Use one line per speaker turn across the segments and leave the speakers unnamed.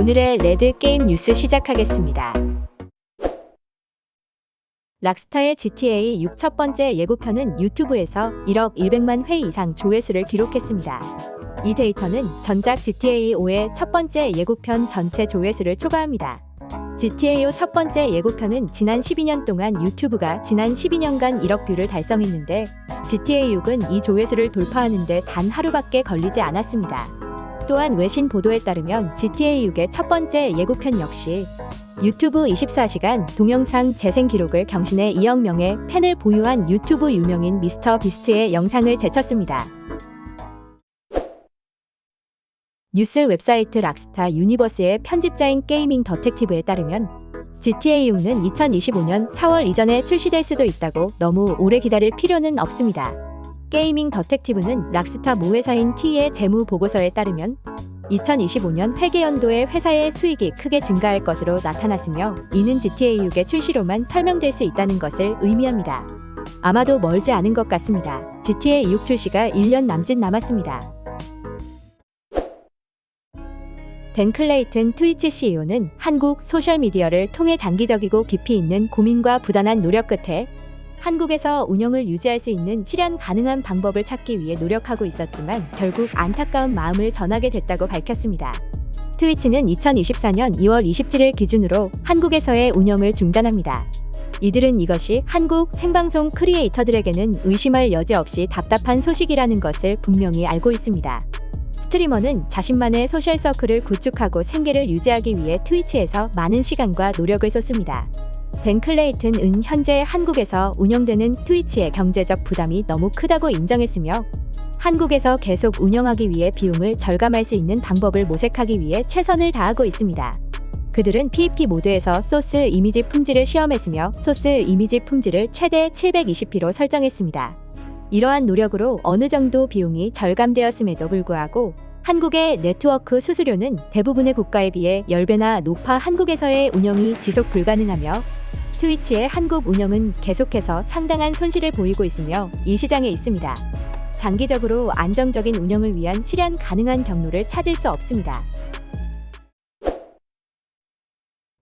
오늘의 레드 게임 뉴스 시작하겠습니다. 락스타의 GTA 6 첫 번째 예고편은 유튜브에서 1억 100만 회 이상 조회수를 기록했습니다. 이 데이터는 전작 GTA 5의 첫 번째 예고편 전체 조회수를 초과합니다. GTA 5 첫 번째 예고편은 지난 12년 동안 유튜브가 지난 12년간 1억 뷰를 달성했는데 GTA 6은 이 조회수를 돌파하는데 단 하루밖에 걸리지 않았습니다. 또한 외신 보도에 따르면 GTA 6의 첫 번째 예고편 역시 유튜브 24시간 동영상 재생 기록을 경신해 2억 명의 팬을 보유한 유튜브 유명인 미스터 비스트의 영상을 제쳤습니다. 뉴스 웹사이트 락스타 유니버스의 편집자인 게이밍 더텍티브에 따르면 GTA 6는 2025년 4월 이전에 출시될 수도 있다고 너무 오래 기다릴 필요는 없습니다. 게이밍 더텍티브는 락스타 모회사인 T의 재무 보고서에 따르면 2025년 회계연도에 회사의 수익이 크게 증가할 것으로 나타났으며 이는 GTA 6의 출시로만 설명될 수 있다는 것을 의미합니다. 아마도 멀지 않은 것 같습니다. GTA 6 출시가 1년 남짓 남았습니다. 댄 클레이튼 트위치 CEO는 한국 소셜미디어를 통해 장기적이고 깊이 있는 고민과 부단한 노력 끝에 한국에서 운영을 유지할 수 있는 실현 가능한 방법을 찾기 위해 노력하고 있었지만 결국 안타까운 마음을 전하게 됐다고 밝혔습니다. 트위치는 2024년 2월 27일 기준으로 한국에서의 운영을 중단합니다. 이들은 이것이 한국 생방송 크리에이터들에게는 의심할 여지 없이 답답한 소식이라는 것을 분명히 알고 있습니다. 스트리머는 자신만의 소셜 서클을 구축하고 생계를 유지하기 위해 트위치에서 많은 시간과 노력을 쏟습니다. 댄 클레이튼은 현재 한국에서 운영되는 트위치의 경제적 부담이 너무 크다고 인정했으며 한국에서 계속 운영하기 위해 비용을 절감할 수 있는 방법을 모색하기 위해 최선을 다하고 있습니다. 그들은 PEP 모드에서 소스 이미지 품질을 시험했으며 소스 이미지 품질을 최대 720p로 설정했습니다. 이러한 노력으로 어느 정도 비용이 절감되었음에도 불구하고 한국의 네트워크 수수료는 대부분의 국가에 비해 10배나 높아 한국에서의 운영이 지속 불가능하며 트위치의 한국 운영은 계속해서 상당한 손실을 보이고 있으며 이 시장에 있습니다. 장기적으로 안정적인 운영을 위한 실현 가능한 경로를 찾을 수 없습니다.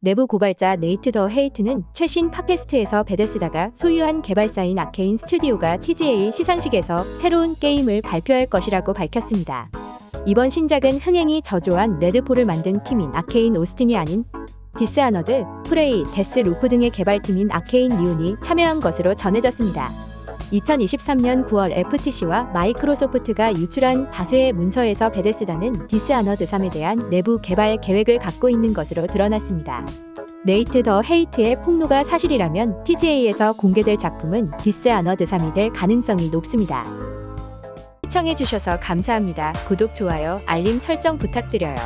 내부 고발자 네이트 더 헤이트는 최신 팟캐스트에서 베데스다가 소유한 개발사인 아케인 스튜디오가 TGA 시상식에서 새로운 게임을 발표할 것이라고 밝혔습니다. 이번 신작은 흥행이 저조한 레드폴을 만든 팀인 아케인 오스틴이 아닌 디스아너드, 프레이, 데스 루프 등의 개발팀인 아케인 리온이 참여한 것으로 전해졌습니다. 2023년 9월 FTC와 마이크로소프트가 유출한 다수의 문서에서 베데스다는 디스아너드 3에 대한 내부 개발 계획을 갖고 있는 것으로 드러났습니다. 네이트 더 헤이트의 폭로가 사실이라면 TGA에서 공개될 작품은 디스아너드 3이 될 가능성이 높습니다. 시청해주셔서 감사합니다. 구독, 좋아요, 알림 설정 부탁드려요.